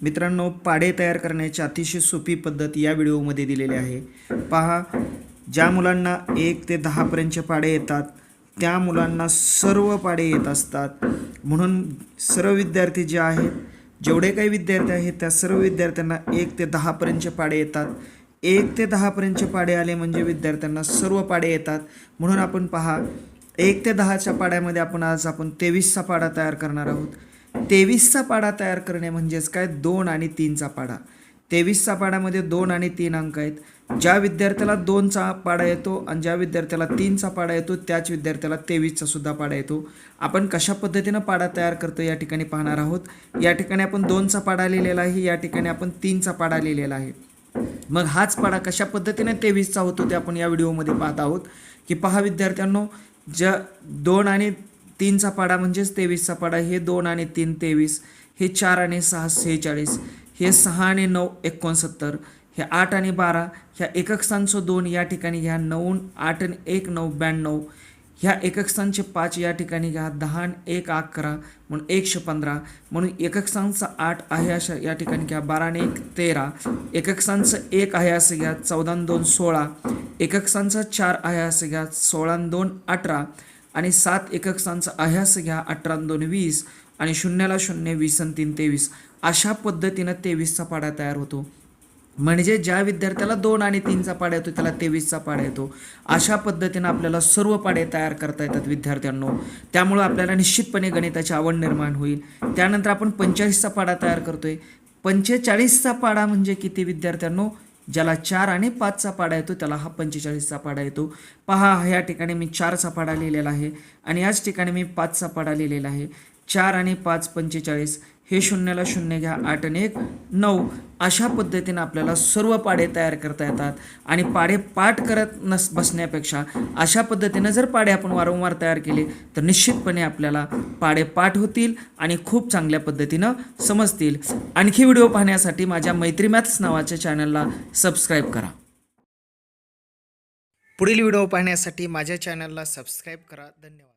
मित्रांनो पाढे तयार करण्याची अतिशय सोपी पद्धत या व्हिडिओमध्ये दिलेली आहे. पहा ज्या मुलांना एक ते दहापर्यंतचे पाढे येतात त्या मुलांना सर्व पाढे येत असतात. म्हणून सर्व विद्यार्थी जे आहेत जेवढे काही विद्यार्थी आहेत त्या सर्व विद्यार्थ्यांना एक ते दहापर्यंतचे पाढे येतात. एक ते दहापर्यंतचे पाढे आले म्हणजे विद्यार्थ्यांना सर्व पाढे येतात. म्हणून आपण पहा एक ते दहाच्या पाड्यामध्ये आपण आज आपण तेवीसचा पाडा तयार करणार आहोत. तेवीसचा पाडा तयार करणे म्हणजेच काय? दोन आणि तीनचा पाडा. तेवीसचा पाड्यामध्ये दोन आणि तीन अंक आहेत. ज्या विद्यार्थ्याला दोनचा पाडा येतो आणि ज्या विद्यार्थ्याला तीनचा पाडा येतो त्याच विद्यार्थ्याला तेवीसचा सुद्धा पाडा येतो. आपण कशा पद्धतीनं पाडा तयार करतो या ठिकाणी पाहणार आहोत. या ठिकाणी आपण दोनचा पाडा लिहिलेला आहे या ठिकाणी आपण तीनचा पाडा लिहिलेला आहे. मग हाच पाडा कशा पद्धतीने तेवीसचा होतो ते आपण या व्हिडिओमध्ये पाहत आहोत. की पहा विद्यार्थ्यांनो ज्या दोन आणि तीनचा पाडा म्हणजेच तेवीसचा पाडा हे दोन आणि तीन तेवीस हे चार आणि सहा सेहेचाळीस हे सहा आणि नऊ एकोणसत्तर हे आठ आणि बारा ह्या एककस्थांचं दोन या ठिकाणी घ्या नऊ आठ आणि एक नऊ ब्याण्णव. ह्या एककस्थांचे पाच या ठिकाणी घ्या दहा आणि एक अकरा म्हणून एकशे पंधरा. म्हणून एककस्थांचं आठ आहे अशा या ठिकाणी घ्या बारा आणि एक तेरा. एककस्थांचं एक आहे असं घ्या चौदा दोन सोळा. एककस्थांचं चार आहे असं घ्या सोळा दोन अठरा. आणि सात एकक आह्यास घ्या अठरा दोन वीस आणि शून्याला शून्य वीस आणि तीन तेवीस. अशा पद्धतीनं तेवीसचा पाडा तयार होतो. म्हणजे ज्या विद्यार्थ्याला दोन आणि तीनचा पाडा येतो त्याला तेवीसचा पाडा येतो. अशा पद्धतीनं आपल्याला सर्व पाडे तयार करता येतात विद्यार्थ्यांनो. त्यामुळं आपल्याला निश्चितपणे गणिताची आवड निर्माण होईल. त्यानंतर आपण पंचेचाळीसचा पाडा तयार करतोय. पंचेचाळीसचा पाडा म्हणजे किती विद्यार्थ्यांनो? ज्याला चार आणि पाचचा पाडा येतो त्याला हा पंचेचाळीसचा पाडा येतो. पहा ह्या ठिकाणी मी चारचा पाडा लिहिलेला आहे आणि याच ठिकाणी मी पाचचा पाडा लिहिलेला आहे. चार आणि पाच पंचेचाळीस. हे शून्याला शून्य घ्या आठ आणि एक नऊ. अशा पद्धतीनं आपल्याला सर्व पाडे तयार करता येतात. आणि पाडे पाठ करत नस बसण्यापेक्षा अशा पद्धतीनं जर पाडे आपण वारंवार तयार केले तर निश्चितपणे आपल्याला पाडे पाठ होतील आणि खूप चांगल्या पद्धतीनं समजतील. आणखी व्हिडिओ पाहण्यासाठी माझ्या मैत्री मॅथ्स नावाच्या चॅनलला सबस्क्राईब करा. पुढील व्हिडिओ पाहण्यासाठी माझ्या चॅनलला सबस्क्राईब करा. धन्यवाद.